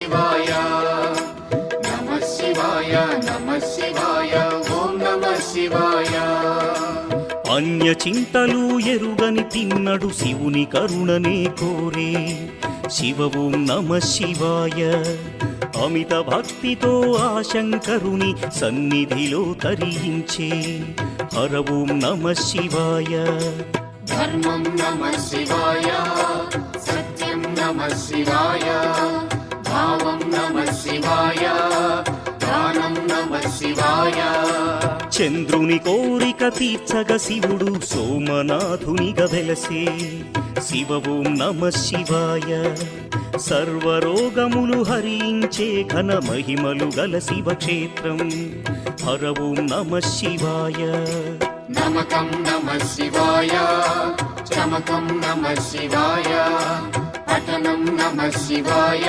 శివాయ. నమ శివాయ నమ శివాయ ఓం నమ శివాయ. అన్య చింతలు ఎరుగని తిన్నడు శివుని కరుణనే కోరే. శివ ఓం నమ శివాయ. అమిత భక్తితో ఆ శంకరుని సన్నిధిలో తరించే హర ఓం నమ శివాయ. ధర్మం నమ శివాయ సత్యం నమ శివాయ. భావం నమ శివాయ దానం నమ శివాయ చంద్రుని కోరిక తీర్చగ శివుడు సోమనాథునిగా వెలసే శివ ఓం నమ శివాయ. సర్వరోగములు హరించే ఘన మహిమలు గల శివక్షేత్రం. హర ఓం నమ శివాయ. నమకం నమ శివాయ చమకం నమ శివాయ పఠనం నమ శివాయ